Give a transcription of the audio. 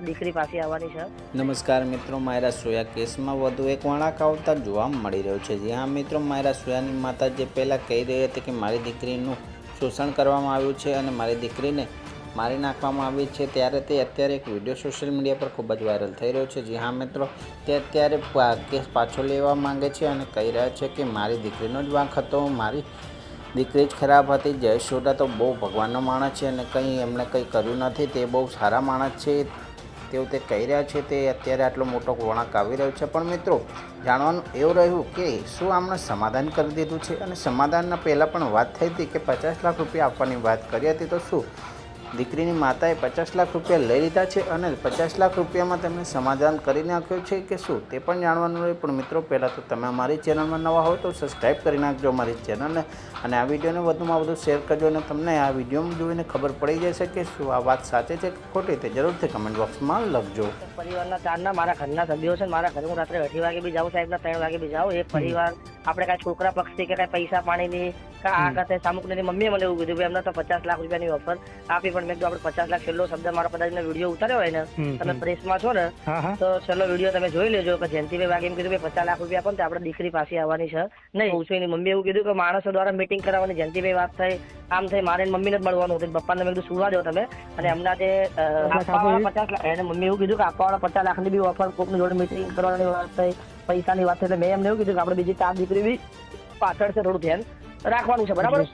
દીકરી પાસે આવવાની છે. નમસ્કાર મિત્રો, માયરા સોયા કેસમાં વધુ એક વળાંક આવતા જોવા મળી રહ્યો છે. જ્યાં મિત્રો, માયરા સોયાની માતા જે પહેલાં કહી રહી હતી કે મારી દીકરીનું શોષણ કરવામાં આવ્યું છે અને મારી દીકરીને મારી નાખવામાં આવી છે, ત્યારે તે અત્યારે એક વીડિયો સોશિયલ મીડિયા પર ખૂબ જ વાયરલ થઈ રહ્યો છે. જી હા મિત્રો, તે અત્યારે કેસ પાછો લેવા માંગે છે અને કહી રહ્યા છે કે મારી દીકરીનો જ વાંક હતો, મારી દીકરી જ ખરાબ હતી જયશોદા તો બહુ ભગવાનનો માણસ છે અને કંઈ એમણે કંઈ કર્યું નથી, તે બહુ સારા માણસ છે તેવું તે કહી રહ્યા છે, તે અત્યારે આટલો મોટો વળાંક આવી રહ્યો છે. પણ મિત્રો, જાણવાનું એવું રહ્યું કે શું આમણે સમાધાન કરી દીધું છે? અને સમાધાનના પહેલાં પણ વાત થઈ હતી કે પચાસ લાખ રૂપિયા આપવાની વાત કરી હતી, તો શું? દીકરીની માતાએ પચાસ લાખ રૂપિયા લઈ લીધા છે અને પચાસ લાખ રૂપિયામાં તેમણે સમાધાન કરી નાખ્યું છે કે શું તે પણ જાણવાનું રહ્યું પણ મિત્રો પહેલાં તો તમે અમારી ચેનલમાં નવા હોય તો સબસ્ક્રાઈબ કરી નાખજો અમારી ચેનલને અને આ વિડીયોને વધુમાં વધુ શેર કરજો અને તમને આ વીડિયો જોઈને ખબર પડી જશે કે શું આ વાત સાચી છે કે ખોટી તે જરૂરથી કમેન્ટ બોક્સમાં લખજો. પરિવારના ચારના મારા ઘરના સભ્યો છે મારા ઘરે હું રાત્રે અઢી વાગે બી જાઉં સાહેબના ત્રણ વાગે બી જાઉં. એક પરિવાર આપણે કાંઈ છોકરા પક્ષથી કે કાંઈ પૈસા પાણીની આ કથે સામુકની મમ્મીએ મને એવું કીધું કે એમને તો પચાસ લાખ રૂપિયાની ઓફર આપી પણ મેં આપણે પચાસ લાખ છેલ્લો શબ્દ મારો કદાચ વીડિયો ઉતાર્યો હોય ને તમે પ્રેસમાં છો ને તો છેલ્લો વીડિયો તમે જોઈ લેજો. કે જયંતિભાઈ વાગે એમ કીધું કે પચાસ લાખ રૂપિયા પણ ને આપણે દીકરી પાસે આવવાની છે. નહીં હું છું એની મમ્મી એવું કીધું કે માણસો દ્વારા મીટિંગ કરાવવાની જયંતિભાઈ વાત થઈ. આમ થઈ મારે મમ્મી મમ્મીને જ મળવાનું હતું. પપ્પાને મેં કીધું સુવા દો તમે. અને એમના જે પચાસ લાખ એને મમ્મી એવું કીધું કે આપવાવાળા પચાસ લાખની બી ઓફર કોકની જોડે મીટિંગ કરવાની વાત થઈ પૈસાની વાત થઈ. એટલે મેં એમને એવું કીધું કે આપણે બીજી ચાર દીકરી બી પાછળ છે થોડું ધ્યાન. રાખવાનું છે બરાબર?